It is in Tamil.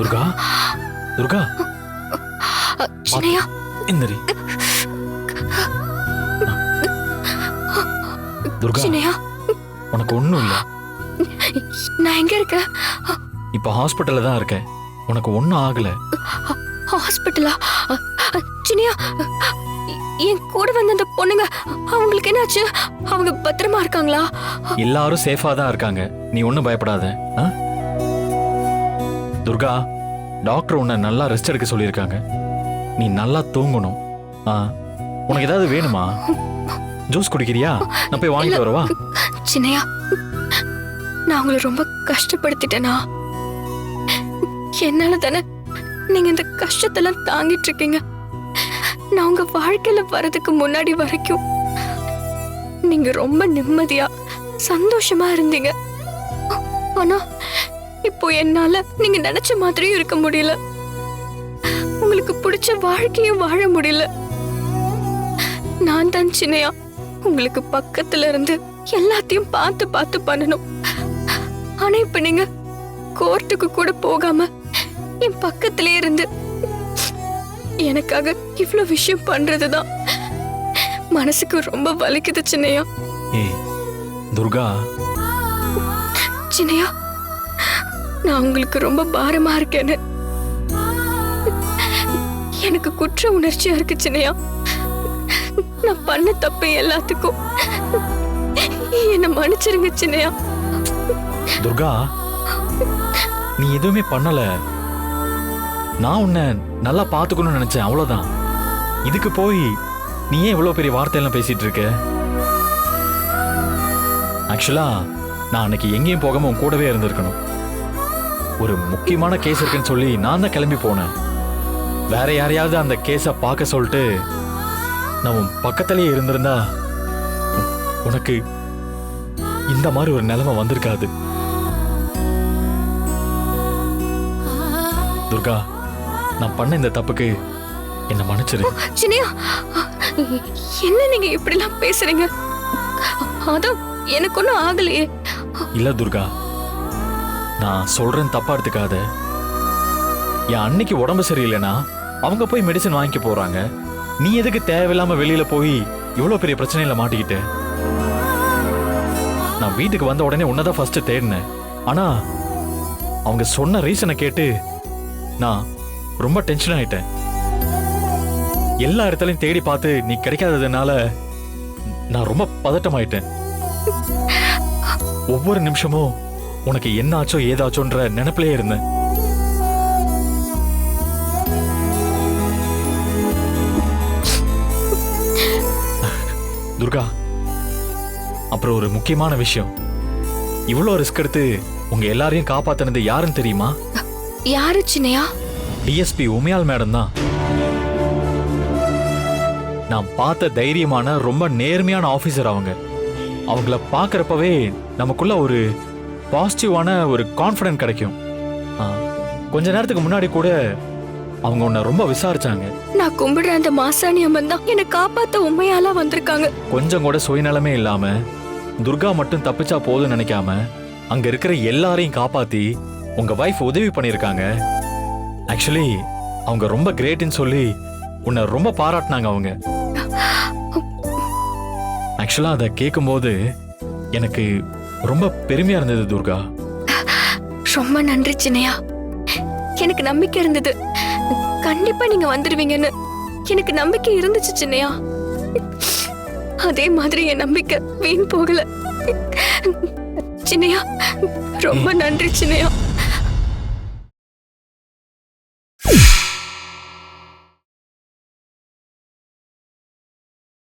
துர்கா? அ, சின்னையா? துர்கா சின்னையா? உனக்கு ஒண்ணும் இல்ல. நான் எங்க இருக்கேன்? இப்ப ஹாஸ்பிட்டல்ல தான் இருக்கேன். உனக்கு ஒண்ணும் ஆகல. ஹாஸ்பிட்டலா? சின்னையா என் கூட வந்த அந்த பொண்ணுங்க அவங்களுக்கு என்னாச்சு? அவங்க பத்திரமா இருக்காங்களா? எல்லாரும் சேஃபா தான் இருக்காங்க. நீ ஒண்ணும் பயப்படாத? துர்கா டாக்டர் உன்னை நல்லா ரெஸ்ட் எடுக்க சொல்லியிருக்காங்க. நீ நல்லா தூங்கணும். ஆ உனக்கு ஏதாவது வேணுமா? ஜூஸ் குடிக்கிறியா? நான் போய் வாங்கிட்டு வரவா? சின்னையா நான் உங்களை ரொம்ப கஷ்டப்படுத்திட்டேனா? என்னால தானே நீங்க இந்த கஷ்டத்தெல்லாம் தாங்கிட்டு இருக்கீங்க நான் உங்க வாழ்க்கையில வர்றதுக்கு முன்னாடி வரைக்கும் நீங்க ரொம்ப நிம்மதியா சந்தோஷமா இருந்தீங்க. ஆனா இப்போ என்னால நீங்க நினைச்ச மாதிரியும் இருக்க முடியல. உங்களுக்கு பிடிச்ச வாழ்க்கையும் வாழ முடியல. நான் தான் சின்னையா. உங்களுக்கு பக்கத்துல இருந்து எல்லாத்தையும் பார்த்து பார்த்து பண்ணணும். ஆனா இப்ப நீங்க கோர்ட்டுக்கு கூட போகாம என் பக்கத்திலே இருந்து எனக்காக இவ்ளோ விஷயம் பண்றதுதான் மனசுக்கு ரொம்ப வலிக்குது சின்னையா. ஏய் துர்கா. சின்னையா நான் உங்களுக்கு ரொம்ப பாரமா இருக்கேன்னு. எனக்கு குற்ற உணர்ச்சியா இருக்கு சின்னையா. நான் பண்ண தப்பு எல்லாத்துக்கும். என்ன மன்னிச்சிருங்க சின்னையா. துர்கா நீ எதுவுமே பண்ணல. நான் உன்னை நல்லா பார்த்துக்கணும்னு நினைச்சேன் அவ்வளவுதான். இதுக்கு போய் நீ ஏன் இவ்வளோ பெரிய வார்த்தையெல்லாம் பேசிட்டு இருக்க? ஆக்சுவலா நான் அன்னைக்கு எங்கேயும் போகாம உன் கூடவே இருந்திருக்கணும். ஒரு முக்கியமான கேஸ் இருக்குன்னு சொல்லி நான் தான் கிளம்பி போனேன். வேற யாரையாவது அந்த கேஸை பார்க்க சொல்லிட்டு நான் உன் பக்கத்திலேயே இருந்திருந்தா உனக்கு இந்த மாதிரி ஒரு நிலைமை வந்திருக்காது. துர்கா நான் பண்ண இந்த தப்புக்கு என்ன மன்னிச்சிரு. என்ன நீங்க இப்படிலாம் பேசுறீங்க? அதான் எனக்கு ஒன்றும் ஆகலையே. இல்ல துர்கா நான் சொல்றேன் தப்பா எடுத்துக்காத. என் அன்னைக்கு உடம்பு சரியில்லைனா அவங்க போய் மெடிசன் வாங்கிக்க போறாங்க. நீ எதுக்கு தேவையில்லாம வெளியில போய் இவ்வளவு பெரிய பிரச்சனையில மாட்டிக்கிட்ட? நான் வீட்டுக்கு வந்த உடனே உன்னதான் ஃபர்ஸ்ட் தேடினேன். ஆனா அவங்க சொன்ன ரீசனை கேட்டு நான் ரொம்ப டென்ஷன் ஆயிட்டேன். எல்லா இடத்துலயும் தேடி பார்த்து நீ கிடைக்காததுனால நான் ரொம்ப பதட்டமாயிட்டேன். ஒவ்வொரு நிமிஷமும் உனக்கு என்ன ஆச்சோ ஏதாச்சோன்ற நினைப்பிலே இருந்தேன். துர்கா அப்புறம் ஒரு முக்கியமான விஷயம். இவ்வளோ ரிஸ்க் எடுத்து உங்க எல்லாரையும் காப்பாத்தினது யாருன்னு தெரியுமா? யாரு சின்னையா? டிஎஸ்பி உமையால் மேடம் தான். நான் பார்த்த தைரியமான ரொம்ப நேர்மையான ஆபீசர் அவங்க. அவங்கள பார்க்கறப்பவே நமக்குள்ள ஒரு பாசிட்டிவான ஒரு கான்ஃபிடென்ட் கிடைக்கும். கொஞ்ச நேரத்துக்கு முன்னாடி கூட அவங்க உன்னை ரொம்ப விசாரிச்சாங்க. நான் கும்பிடுற அந்த மாசாணி அம்மன் தான் என்னை காப்பாத்த உண்மையாலா வந்திருக்காங்க. கொஞ்சம் கூட சுயநலமே இல்லாம துர்கா மட்டும் தப்பிச்சா போதும்னு நினைக்காம அங்க இருக்கிற எல்லாரையும் காப்பாத்தி உங்க வைஃப் உதவி பண்ணிருக்காங்க ஆக்சுவலி அவங்க ரொம்ப கிரேட்னு சொல்லி உன்னை ரொம்ப பாராட்டினாங்க அவங்க. ஆக்சுவலா அதை கேட்கும்போது எனக்கு ரொம்ப பெருமையா இருந்தது துர்கா. ரொம்ப நன்றி சின்னையா. எனக்கு நம்பிக்கை இருந்தது. கண்டிப்பா நீங்க வந்துடுவீங்கன்னு எனக்கு நம்பிக்கை இருந்துச்சு சின்னையா. அதே மாதிரி என் நம்பிக்கை வீண் போகல. சின்னையா ரொம்ப நன்றி சின்னையா.